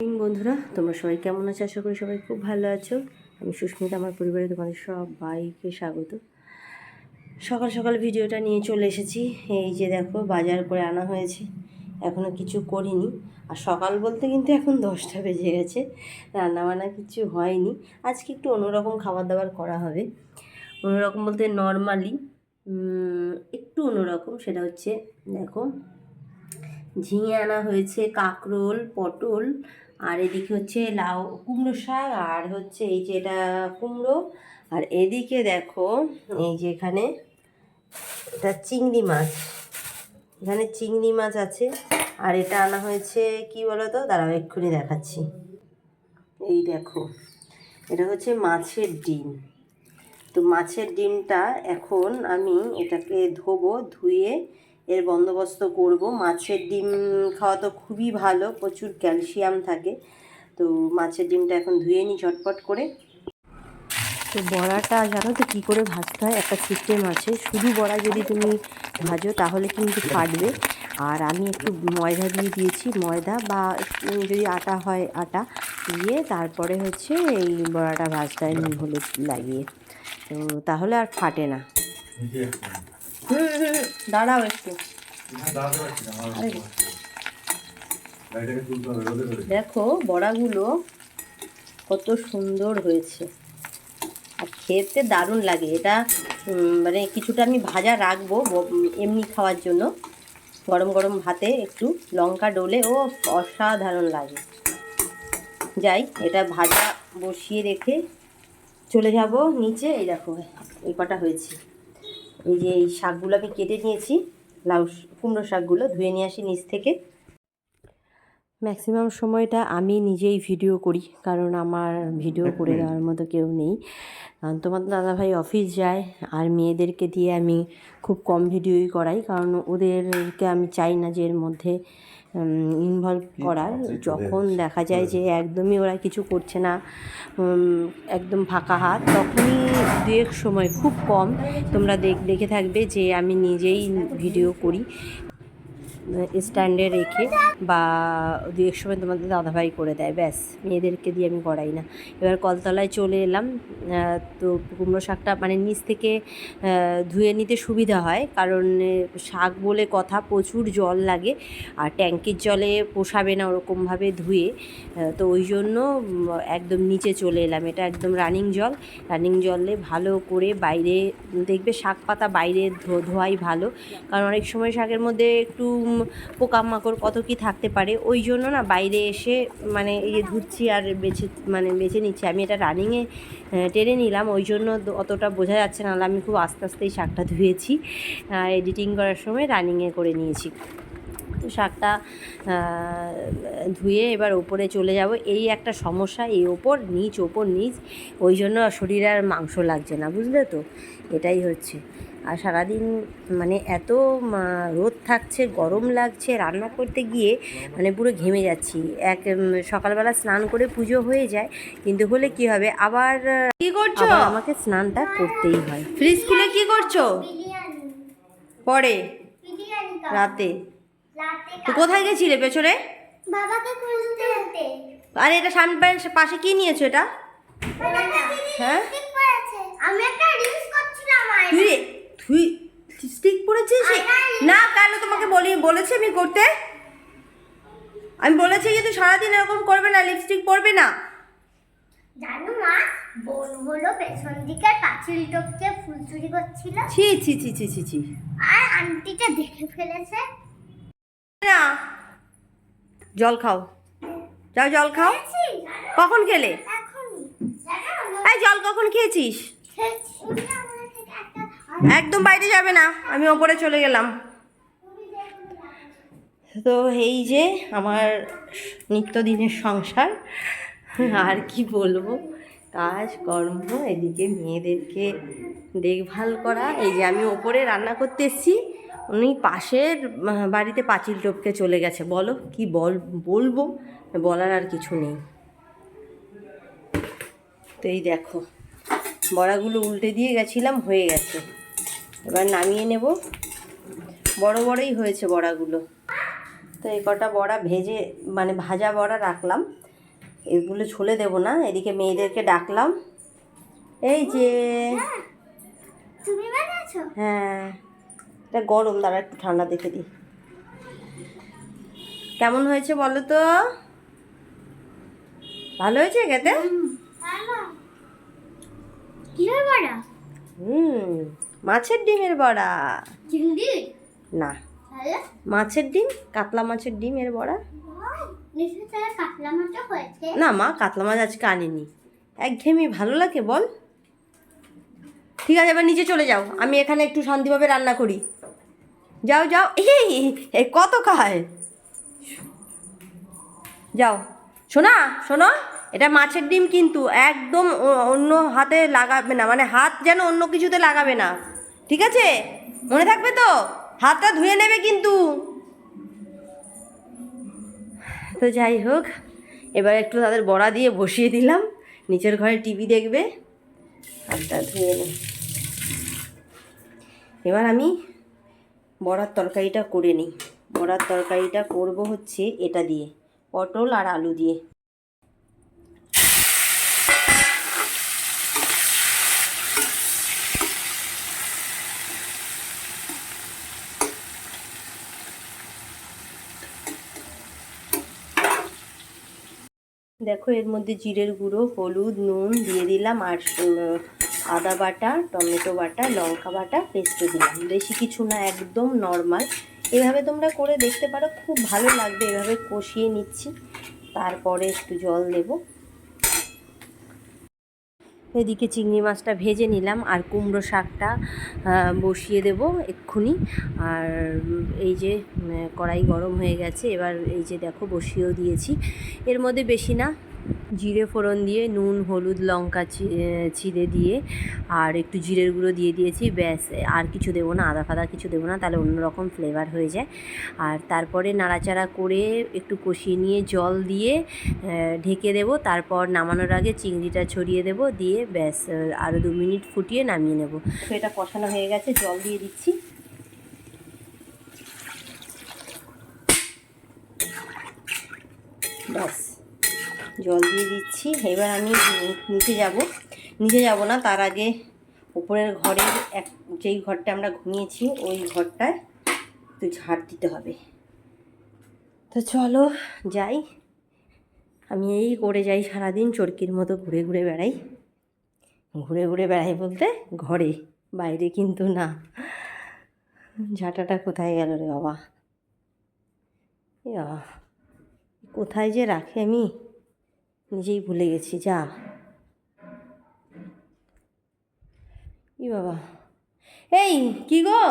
বন্ধুরা। তোমরা সবাই কেমন আছো? আশা করি সবাই খুব ভালো আছো। আমি সুস্মিতা, আমার পরিবারে তোমাদের সবাইকে স্বাগত। সকাল সকাল ভিডিওটা নিয়ে চলে এসেছি। এই যে দেখো, বাজার করে আনা হয়েছে। এখনও কিছু করিনি। আর সকাল বলতে কিন্তু এখন দশটা বেজে গেছে। রান্নাবান্না কিছু হয়নি। আজকে একটু অন্যরকম খাবার দাবার করা হবে। অন্যরকম বলতে নর্মালি একটু অন্যরকম। সেটা হচ্ছে, দেখো, ঝিঙে আনা হয়েছে, কাঁকরোল, পটল আর এদিকে হচ্ছে লাউ, কুমড়ো শাক আর হচ্ছে এই যে এটা কুমড়ো। আর এদিকে দেখো এই যে এখানে এটা চিংড়ি মাছ। এখানে চিংড়ি মাছ আছে। আর এটা আনা হয়েছে, কি বলো তো দাঁড়াও, এক্ষুনি দেখাচ্ছি। এই দেখো, এটা হচ্ছে মাছের ডিম। তো মাছের ডিমটা এখন আমি এটাকে ধোবো, ধুয়ে এর বন্দোবস্ত করব। মাছের ডিম খাওয়া তো খুবই ভালো, প্রচুর ক্যালসিয়াম থাকে। তো মাছের ডিমটা এখন ধুয়ে নিই ঝটপট করে। তো বড়াটা জানো তো কী করে ভাজতে হয়? একটা সিস্টেম আছে শুধু বড়া যদি তুমি ভাজো তাহলে কিন্তু ফাটবে। আর আমি একটু ময়দা দিয়ে দিয়েছি। ময়দা বা যদি আটা হয় আটা দিয়ে তারপরে হচ্ছে এই বড়াটা ভাজতে হয় নুন হলুদ লাগিয়ে। তো তাহলে আর ফাটে না। দাঁড়াও একটু। দেখো, বড়াগুলো কত সুন্দর হয়েছে। আর খেতে দারুণ লাগে। এটা মানে কিছুটা আমি ভাজা রাখব এমনি খাওয়ার জন্য। গরম গরম ভাতে একটু লঙ্কা ডলে ও অসাধারণ লাগে। যাই, এটা ভাজা বসিয়ে রেখে চলে যাব নিচে। এই দেখো, এই কটা হয়েছে। এই যে এই শাকগুলো আমি কেটে নিয়েছি লাউ কুমড়ো শাকগুলো ধুয়ে নিয়ে আসি নিচ থেকে। ম্যাক্সিমাম সময়টা আমি নিজেই ভিডিও করি কারণ আমার ভিডিও করে দেওয়ার মতো কেউ নেই। কারণ তোমার দাদাভাই অফিস যায় আর মেয়েদেরকে দিয়ে আমি খুব কম ভিডিওই করাই কারণ ওদেরকে আমি চাই না যে এর মধ্যে ইনভলভ করার যখন দেখা যায় যে একদমই ওরা কিছু করছে না একদম ফাঁকা হাত তখনই দু এক সময় খুব কম তোমরা দেখ দেখে থাকবে যে আমি নিজেই ভিডিও করি। স্ট্যান্ডে রেখে বা দু এক সময় তোমাদের দাদাভাই করে দেয়, ব্যাস। মেয়েদেরকে দিয়ে আমি করাই না। এবার কলতলায় চলে এলাম। তো কুমড়ো শাকটা মানে নিচ থেকে ধুয়ে নিতে সুবিধা হয়। কারণ শাক বলে কথা, প্রচুর জল লাগে। আর ট্যাঙ্কির জলে পোষাবে না ওরকমভাবে ধুয়ে। তো ওই জন্য একদম নিচে চলে এলাম। এটা একদম রানিং জল। রানিং জলে ভালো করে বাইরে, দেখবে শাক পাতা বাইরে ধোয়াই ভালো। কারণ অনেক সময় শাকের মধ্যে একটু পোকামাকড় কত কি থাকতে পারে, ওই জন্য না বাইরে এসে মানে এই ধুচ্ছি আর বেছে মানে বেছে নিচ্ছি। আমি এটা রানিংয়ে টেনে নিলাম, ওই জন্য অতটা বোঝা যাচ্ছে না আমি খুব আস্তে আস্তেই শাকটা ধুয়েছি এডিটিং করার সময় রানিংয়ে করে নিয়েছি। তো শাকটা ধুয়ে এবার ওপরে চলে যাব। এই একটা সমস্যা, এই ওপর নিচ ওপর নিচ, ওই জন্য শরীরে আর মাংস লাগছে না, বুঝলে তো? এটাই হচ্ছে। আর সারাদিন মানে এত রোদ থাকছে গরম লাগছে রান্না করতে গিয়ে মানে পুরো ঘেমে যাচ্ছি। এক সকালবেলা স্নান করে পুজো হয়ে যায় কিন্তু হলে কি হবে? আবার কি করছ? আমাকে স্নানটা করতেই হয়। ফ্রিজ খুলে কি করছ? পরে? রাতে? রাতে তুই কোথায় গেছিলে পেছনে? বাবাকে খুঁজতে আরে এটা সামনে পাশে কি নিয়েছো এটা? হ্যাঁ? ঠিক পড়েছে আমি একটা রিলস করছিলাম আর তুই তুই স্টিক পড়েছিস না কেন তোমাকে বলি বলেছি আমি করতে। আমি বলেছি যে তুই সারাদিন এরকম করবে না লিপস্টিক পরবে না। জানো মা বোন হলো পেছন দিকে পাঁচিল টপকে ফুল চুরি করছিল। ছি ছি ছি ছি ছি ছি। আর আন্টিটা দেখে ফেলেছে। না। জল খাও। যাও জল খাও। কখন খেলে? এই জল কখন খেয়েছিস? একদম বাইরে যাবে না। আমি ওপরে চলে গেলাম। তো এই যে আমার নিত্যদিনের সংসার, আর কি বলব? কাজ, কর্ম, এদিকে মেয়েদেরকে দেখভাল করা। এই যে আমি ওপরে রান্না করতে এসেছি, উনি পাশের বাড়িতে পাঁচিল টপকে চলে গেছে। বলো, কি বল, বলব? বলার আর কিছু নেই। তো এই দেখো, বড়াগুলো উল্টে দিয়ে গেছিলাম, হয়ে গেছে। এবার নামিয়ে নেব। বড় বড়ই হয়েছে বড়াগুলো। তো এই কটা বড়া ভেজে মানে ভাজা বড়া রাখলাম। এগুলো ছলে দেবো না এদিকে মেয়েদেরকে ডাকলাম। এই যে হ্যাঁ এটা গরম দাঁড়া একটু ঠান্ডা দেখে দিই। কেমন হয়েছে বলো তো? ভালো হয়েছে খেতে? হুম মাছের ডিমের বড়া। চিংড়ি? না। মাছের ডিম কাতলা মাছের বড়া। কাতলা মাছও হয়েছে। না মা কাতলা মাছ আজকে আনিনি। একঘেয়েমি ভালো লাগে বল। ঠিক আছে এবার নিচে চলে যাও। আমি এখানে একটু শান্তিভাবে রান্না করি। যাও যাও। এই কত খায়? যাও। শোনা শোনো এটা মাছের ডিম কিন্তু একদম অন্য হাতে লাগাবে না। মানে হাত যেন অন্য কিছুতে লাগাবে না। ঠিক আছে? মনে থাকবে তো? হাতটা ধুয়ে নেবে কিন্তু। তো যাই হোক, এবার একটু তাদের বড়া দিয়ে বসিয়ে দিলাম। নিচের ঘরে টিভি দেখবে, হাতটা ধুয়ে নে। এবার আমি বড়ার তরকারিটা করে নিই। বড়ার তরকারিটা করব হচ্ছে এটা দিয়ে, পটল আর আলু দিয়ে। দেখো, এর মধ্যে জিরের গুঁড়ো, হলুদ, নুন দিয়ে দিলাম আর আদা বাটা, টমেটো বাটা, লঙ্কা বাটা, পেস্ট দিলাম। বেশি কিছু না, একদম নর্মাল। এভাবে তোমরা করে দেখতে পারো, খুব ভালো লাগবে। এভাবে কষিয়ে নিচ্ছি। তারপরে একটু জল দেবো। এদিকে চিংড়ি মাছটা ভেজে নিলাম আর কুমড়ো শাকটা বসিয়ে দেব এক্ষুনি। আর এই যে কড়াই গরম হয়ে গেছে, এবার এই যে দেখো বসিয়েও দিয়েছি। এর মধ্যে বেশি না জিরে ফোড়ন দিয়ে নুন হলুদ লঙ্কা আহ, দিয়ে আর একটু জিরের গুঁড়ো দিয়ে দিয়েছি ব্যাস। আর কিছু দেবো না আদা ফাদা কিছু দেবো না তাহলে অন্যরকম ফ্লেভার হয়ে যায়। আর তারপরে নাড়াচাড়া করে একটু কষিয়ে নিয়ে জল দিয়ে ঢেকে দেবো। তারপর নামানোর আগে চিংড়িটা ছড়িয়ে দেবো দিয়ে ব্যাস আরও দু মিনিট ফুটিয়ে নামিয়ে নেব। এটা কষানো হয়ে গেছে জল দিয়ে দিচ্ছি। ব্যাস। জল দিয়ে দিচ্ছি। এবার আমি নিচে যাব। নিচে যাব না, তার আগে উপরের ঘরের এক, যেই ঘরটা আমরা ঘুমিয়েছি, ওই ঘরটায় একটু ঝাড় দিতে হবে। তো চলো যাই। আমি এই করে যাই সারাদিন, চরকির মতো ঘুরে ঘুরে বেড়াই। ঘুরে ঘুরে বেড়াই বলতে ঘরে, বাইরে কিন্তু না। ঝাঁটাটা কোথায় গেল রে বাবা? কোথায় যে রাখি আমি? নিজেই ভুলে গেছি, যা। ই বাবা। এই, কি গো?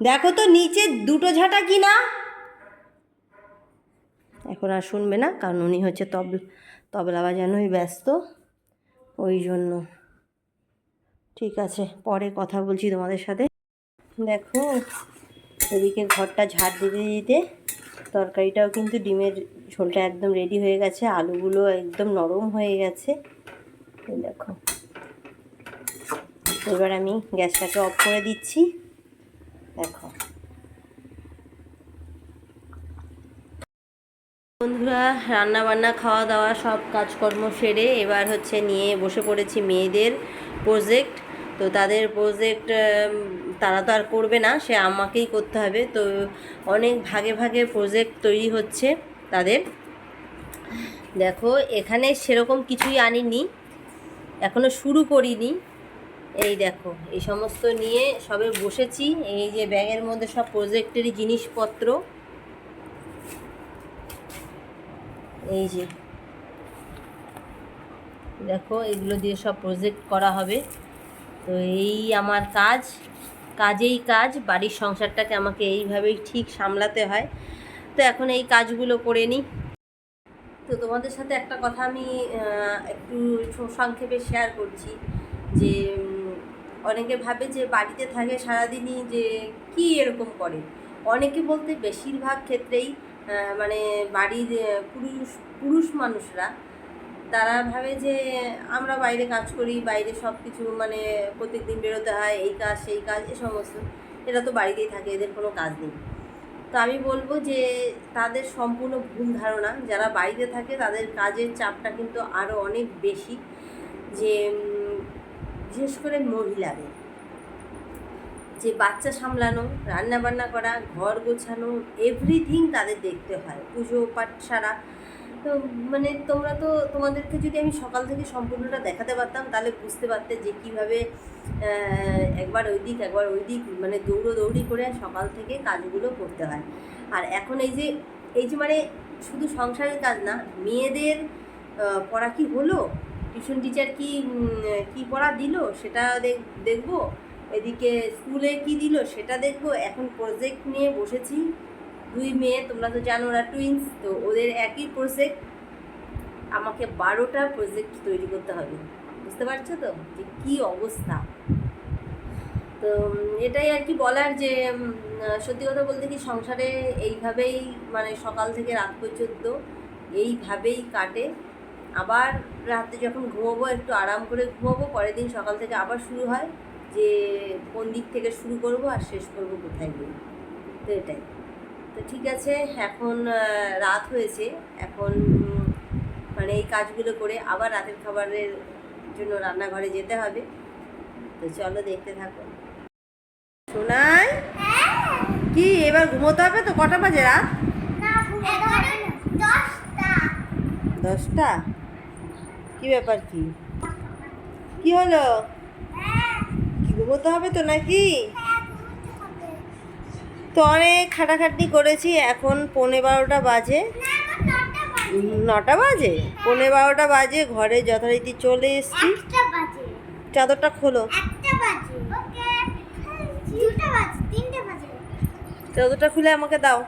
দেখো তো নিচে দুটো ঝাঁটা কি না? এখন আর শুনবে না, কারণ উনি হচ্ছে তবলা তবলা বাজানোই ব্যস্ত। ওই জন্য। ঠিক আছে, পরে কথা বলছি তোমাদের সাথে। দেখো, এদিকে ঘরটা ঝাড় দিতে দিতে তরকারিটাও কিন্তু ডিমের ঝোলটা একদম রেডি হয়ে গেছে, আলুগুলো একদম নরম হয়ে গেছে। দেখো। এবার আমি গ্যাসটাকে অফ করে দিচ্ছি। দেখো। বন্ধুরা রান্না বান্না খাওয়া দাওয়া সব কাজকর্ম সেরে এবার হচ্ছে নিয়ে বসে পড়েছি মেয়েদের প্রজেক্ট তো তাদের প্রজেক্ট তারা তো আর করবে না, সে আমাকেই করতে হবে। তো অনেক ভাগে ভাগে প্রজেক্ট তৈরি হচ্ছে তাদের। দেখো, এখানে সেরকম কিছুই আনিনি, এখনও শুরু করিনি। এই দেখো, এই সমস্ত নিয়ে সবে বসেছি, এই যে ব্যাগের মধ্যে সব প্রজেক্টেরই জিনিসপত্র। এই যে, দেখো, এগুলো দিয়ে সব প্রজেক্ট করা হবে। তো এই আমার কাজ, কাজেই কাজ, বাড়ির সংসারটাকে আমাকে এইভাবেই ঠিক সামলাতে হয়। তো এখন এই কাজগুলো করে নিই। তো তোমাদের সাথে একটা কথা আমি একটু সংক্ষেপে শেয়ার করছি যে অনেকে ভাবে যে বাড়িতে থাকে সারাদিনই যে কি এরকম করে। অনেকে বলতে বেশিরভাগ ক্ষেত্রেই মানে বাড়ির, পুরুষ পুরুষ মানুষরা তারা ভাবে যে আমরা বাইরে কাজ করি, বাইরে সব কিছু মানে প্রত্যেক দিন বেরোতে হয়, এই কাজ, সেই কাজ, এ সমস্ত। এরা তো বাড়িতেই থাকে, এদের কোনো কাজ নেই। তো আমি বলব যে তাদের সম্পূর্ণ ভুল ধারণা, যারা বাড়িতে থাকে তাদের কাজের চাপটা কিন্তু আরও অনেক বেশি যে বিশেষ করে মহিলাদের। যে বাচ্চা সামলানো, রান্নাবান্না করা, ঘর গোছানো এভরিথিং তাদের দেখতে হয়। পুজো পাঠ সারা তো মানে তোমরা তো তোমাদেরকে যদি আমি সকাল থেকে সম্পূর্ণটা দেখাতে পারতাম, তাহলে বুঝতে পারতে যে কীভাবে একবার ওই দিক, একবার ওই দিক মানে দৌড়োদৌড়ি করে সকাল থেকে কাজগুলো করতে হয়। আর এখন এই যে এই যে মানে শুধু সংসারের কাজ না, মেয়েদের পড়া কি হলো? টিউশন টিচার কি কি পড়া দিল? সেটা দেখ- দেখব। এদিকে স্কুলে কি দিল? সেটা দেখব। এখন প্রজেক্ট নিয়ে বসেছি। দুই মেয়ে, তোমরা তো জানো ওরা টুইন্স তো ওদের একই প্রজেক্ট আমাকে বারোটা প্রজেক্ট তৈরি করতে হবে। বুঝতে পারছ তো? যে কী অবস্থা? তো এটাই আর কি বলার যে সত্যি কথা বলতে কি সংসারে এইভাবেই মানে সকাল থেকে রাত পর্যন্ত এইভাবেই কাটে। আবার রাতে যখন ঘুমোবো, একটু আরাম করে ঘুমোবো, পরের দিন সকাল থেকে আবার শুরু হয় যে কোন দিক থেকে শুরু করব আর শেষ করব কোথায় গিয়ে। তো এটাই। তো ঠিক আছে, এখন রাত হয়েছে। এখন মানে এই কাজগুলো করে আবার রাতের খাবারের জন্য রান্নাঘরে যেতে হবে। তো চলো দেখতে থাকো। শোনাই কি, এবার ঘুমোতে হবে তো? কটা বাজে রাত? দশটা? কি ব্যাপার কি? কি হলো? কি, ঘুমোতে হবে তো নাকি? তো অনেক খাটাখাটনি করেছি এখন পৌনে বারোটা বাজে। নটা বাজে? পৌনে বারোটা বাজে ঘরে যথারীতি চলে এসছি। চাদরটা খোলো। চাদরটা খুলে আমাকে দাও।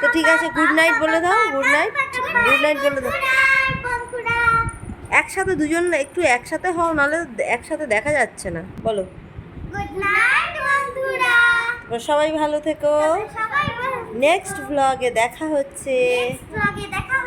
তো ঠিক আছে, গুড নাইট বলে দাও, গুড নাইট গুড নাইট বলে দাও। একসাথে দুজন একটু একসাথে হও নাহলে একসাথে দেখা যাচ্ছে না। বলো। গুড নাইট তোমরা সবাই ভালো থেকো। নেক্সট ব্লগে দেখা হচ্ছে। ব্লগে দেখা হচ্ছে